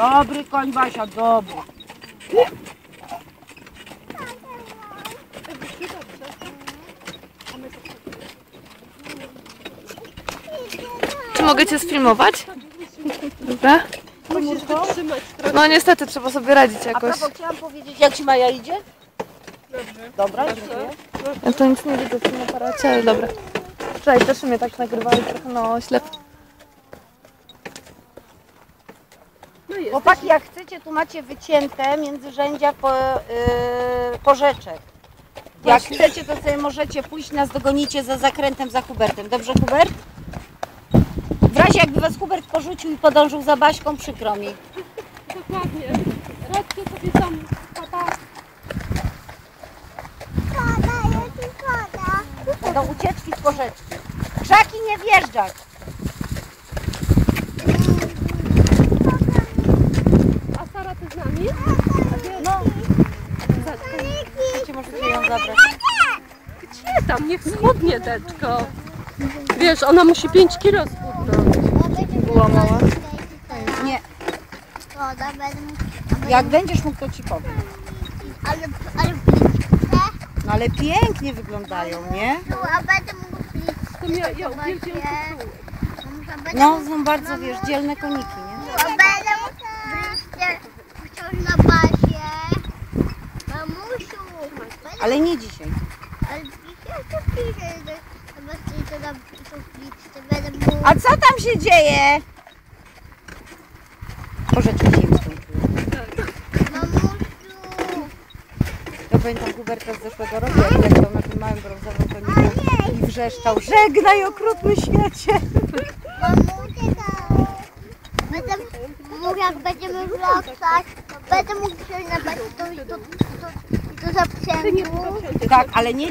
Dobry koń Basia, dobry. Czy mogę cię sfilmować? Dobra. No niestety trzeba sobie radzić A jakoś. propos, chciałam powiedzieć, jak Ci Maja idzie? Dobrze. Dobra, dziękuję. Ja to nic nie widzę w tym aparacie, ale dobra. Wczoraj też mnie tak nagrywali trochę no ślep. Chłopaki, jak chcecie, tu macie wycięte międzyrzędzia po, yy, porzeczek. Jak chcecie, to sobie możecie pójść, nas dogonicie za zakrętem za Hubertem. Dobrze, Hubert? W razie jakby was Hubert porzucił i podążył za Baśką, przykro mi. Dokładnie. Radźcie sobie tam, papa. Będą ucieczki z porzeczki. Krzaki nie wjeżdżać. A Sara, ty z nami? No. Chcecie, możecie ją zabrać. Gdzie tam? Niech schudnie, deczko. Wiesz, ona musi 5 kilo schudnąć. Była mała. Nie, jak będziesz mógł, to ci powiem. Ale, No ale pięknie wyglądają, nie? a będę mógł ja, ja uwielbiam będę No, są bardzo, wiesz, dzielne koniki, nie? A będę mógł na basie. Mamusiu, Ale nie dzisiaj. A co tam się dzieje? Porzeczki się im. Mamusiu, Ja pamiętam Huberta z zeszłego roku, jak leciał na tym małym brązowym koniku i wrzeszczał Żegnaj okrutny świecie! mamusiu, tak. Będę mógł, jak będziemy wracać, będę mógł wziąć na basie to, to, to, to, to zaprzęgu. Tak, ale nie